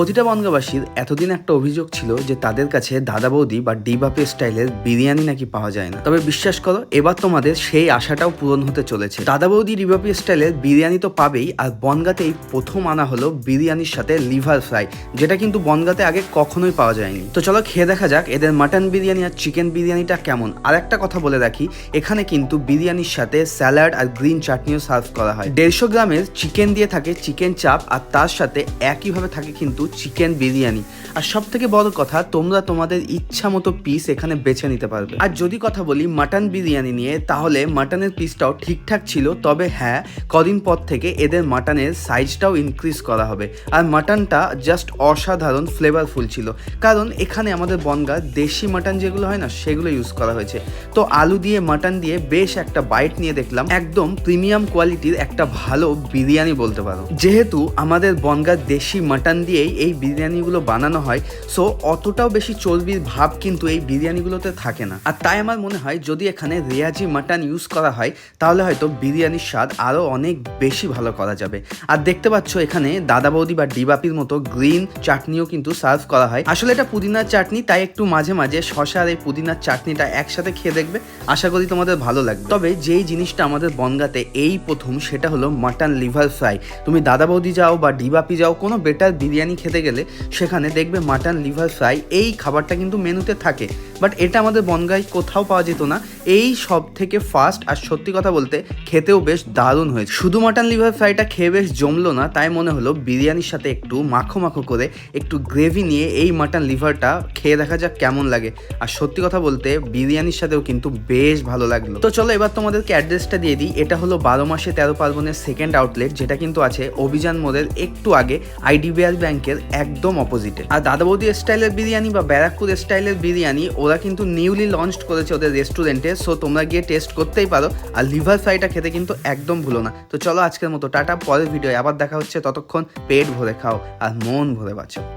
প্রতিটা বনগাবাসীর এতদিন একটা অভিযোগ ছিল যে তাদের কাছে দাদা বৌদি বা ডিবাপি স্টাইলের বিরিয়ানি নাকি পাওয়া যায় না। তবে বিশ্বাস করো, এবার তোমাদের সেই আশাটাও পূরণ হতে চলেছে। দাদা বৌদি ডিবাপি স্টাইলের বিরিয়ানি তো পাবেই, আর বনগাতেই প্রথম আনা হলো বিরিয়ানির সাথে লিভার ফ্রাই, যেটা কিন্তু বনগাতে আগে কখনোই পাওয়া যায়নি। তো চলো খেয়ে দেখা যাক এদের মাটন বিরিয়ানি আর চিকেন বিরিয়ানিটা কেমন। আর একটা কথা বলে রাখি, এখানে কিন্তু বিরিয়ানির সাথে স্যালাড আর গ্রিন চাটনিও সার্ভ করা হয়। দেড়শো গ্রামের চিকেন দিয়ে থাকে চিকেন চাপ, আর তার সাথে একইভাবে থাকে কিন্তু চিকেন বিরিয়ানি আর সব থেকে বড় কথা, তোমরা তোমাদের ইচ্ছা মতো পিস এখানে বেছে নিতে পারবে। আর যদি কথা বলি মাটন বিরিয়ানি নিয়ে, তাহলে মাটনের পিসটাও ঠিকঠাক ছিল, তবে হ্যাঁ কদিন পর থেকে এদের মাটনের সাইজটাও ইনক্রিজ করা হবে। আর মাটনটা জাস্ট অসাধারণ ফ্লেভারফুল ছিল। কারণ এখানে আমাদের বনগা দেশি মাটন যেগুলো হয় না, সেগুলো ইউজ করা হয়েছে। তো আলু দিয়ে মাটন দিয়ে বেশ একটা বাইট নিয়ে দেখলাম। একদম প্রিমিয়াম কোয়ালিটির একটা ভালো বিরিয়ানি বলতে পারো। যেহেতু আমাদের বনগার দেশি মাটন দিয়েই এই বিরিয়ানিগুলো বানানো হয় সো অতটাও বেশি চর্বির ভাব কিন্তু এই বিরিয়ানিগুলোতে থাকে না। আর তাই আমার মনে হয় যদি এখানে রেয়াজি মাটন ইউজ করা হয়, তাহলে হয়তো বিরিয়ানির স্বাদ আরও অনেক বেশি ভালো করা যাবে। আর দেখতে পাচ্ছ এখানে দাদা বৌদি বা ডিবাপির মতো গ্রিন চাটনিও কিন্তু সার্ভ করা হয়। আসলে এটা পুদিনার চাটনি, তাই একটু মাঝে মাঝে শশা আর এই পুদিনার চাটনিটা একসাথে খেয়ে দেখবে। আশা করি তোমাদের ভালো লাগবে। তবে যেই জিনিসটা আমাদের বনগাতে এই প্রথম, সেটা হলো মাটন লিভার ফ্রাই তুমি দাদা বৌদি যাও বা ডিবাপি যাও, কোনো বেটার বিরিয়ানি খেতে গেলে সেখানে দেখবে মাটন, লিভার ফ্রাই, এই খাবারটা কিন্তু মেনুতে থাকে। বাট এটা আমাদের বনগায় কোথাও পাওয়া যেত না। এই সব থেকে ফার্স্ট আর সত্যি কথা বলতে খেতেও বেশ দারুণ হয়েছে। শুধু মাটন, লিভার ফ্রাইটা খেয়ে বেশ জমলো না, তাই মনে হলো বিরিয়ানির সাথে একটু মাখো মাখো করে একটু গ্রেভি নিয়ে এই মাটন, লিভারটা খেয়ে দেখা যাক কেমন লাগে। আর সত্যি কথা বলতে বিরিয়ানির সাথেও কিন্তু বেশ ভালো লাগল। তো চলো এবার তোমাদেরকে অ্যাড্রেসটা দিয়ে দিই। এটা হলো বারো মাসে তেরো পার্বণের সেকেন্ড আউটলেট যেটা কিন্তু আছে অভিযান মোড়ের একটু আগে আইডিবিআর ব্যাংকের একদম অপোজিটে আর দাদা বৌদি স্টাইলের বিরিয়ানি বা ব্যারাকপুর স্টাইলের বিরিয়ানি, ওরা কিন্তু নিউলি লঞ্চ করেছে ওদের রেস্টুরেন্টে সো তোমরা গিয়ে টেস্ট করতেই পারো। আর লিভার ফ্রাইটা খেতে কিন্তু একদম ভুলো না। তো চলো আজকের মতো, টাটা, পরের ভিডিও আবার দেখা হচ্ছে, ততক্ষণ পেট ভরে খাও আর মন ভরে বাঁচো